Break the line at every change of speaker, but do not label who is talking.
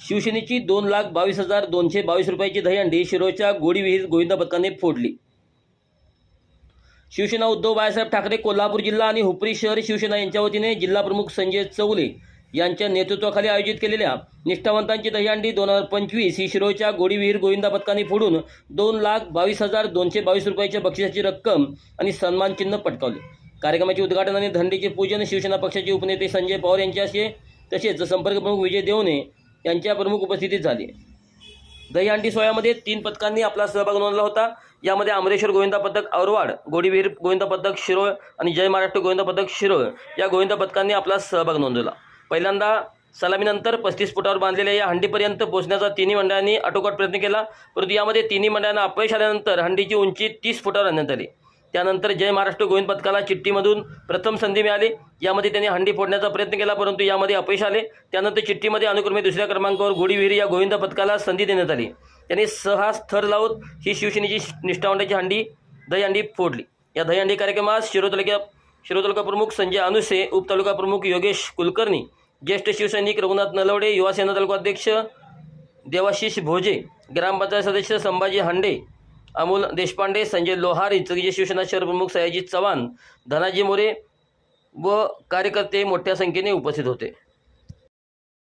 शिवसेनेची दोन लाख बावीस हजार दोनशे बावीस रुपयाची दहीहंडी शिरोच्या गोडीविहीर गोविंद पथकाने फोडली. शिवसेना उद्धव बाळासाहेब ठाकरे कोल्हापूर जिल्हा आणि हुपरी शहर शिवसेना यांच्या वतीने जिल्हा प्रमुख संजय चौले यांच्या नेतृत्वाखाली आयोजित केलेल्या निष्ठावंतांची दहीहंडी दोन हजार पंचवीस ही शिरोच्या गोडीविहीर गोविंदा पथकाने फोडून दोन लाख बावीस हजार दोनशे बावीस रुपयाच्या बक्षिसाची रक्कम आणि सन्मानचिन्ह पटकावले. कार्यक्रमाचे उद्घाटन आणि धंडीचे पूजन शिवसेना पक्षाचे उपनेते संजय पवार यांच्या असे तसेच संपर्क प्रमुख विजय देवने यांच्या प्रमुख उपस्थितीत झाले. दहीहंडी सोहळ्यामध्ये तीन पथकांनी आपला सहभाग नोंदला होता. यामध्ये अमरेश्वर गोविंदा पथक औरवाड गोडीविहीर गोविंदा पथक शिरोळ आणि जय महाराष्ट्र गोविंदा पथक शिरोळ या गोविंदा पथकांनी आपला सहभाग नोंदवला. पहिल्यांदा सलामीनंतर पस्तीस फुटावर बांधलेल्या या हंडीपर्यंत पोहोचण्याचा तिन्ही मंडळांनी आटोकाट प्रयत्न केला. परंतु यामध्ये तिन्ही मंडळांना अपयश आल्यानंतर हंडीची उंची तीस फुटावर आणण्यात आली. त्यानंतर जय महाराष्ट्र गोविंद पथकाला चिठ्ठीमधून प्रथम संधी मिळाली. यामध्ये त्यांनी हंडी फोडण्याचा प्रयत्न केला परंतु यामध्ये अपयश आले. त्यानंतर चिठ्ठीमध्ये अनुक्रमे दुसऱ्या क्रमांकावर गोडीविहीर या गोविंद पथकाला संधी देण्यात आली. त्यांनी सहा थर लावून ही शिवसेनेची निष्ठावंडाची हंडी दहीहंडी फोडली. या दहीहंडी कार्यक्रमात शिरो तालुक्या शिरो तालुका प्रमुख संजय अनुसे उपतालुका प्रमुख योगेश कुलकर्णी ज्येष्ठ शिवसैनिक रघुनाथ नलवडे युवा सेना तालुका अध्यक्ष देवाशिष भोजे ग्रामपंचायत सदस्य संभाजी हांडे अमोल देशपांडे संजय लोहार इचलकरंजी शिवसेना शहर प्रमुख सयाजी चव्हाण धनाजी मोरे व कार्यकर्ते मोठ्या संख्येने उपस्थित होते.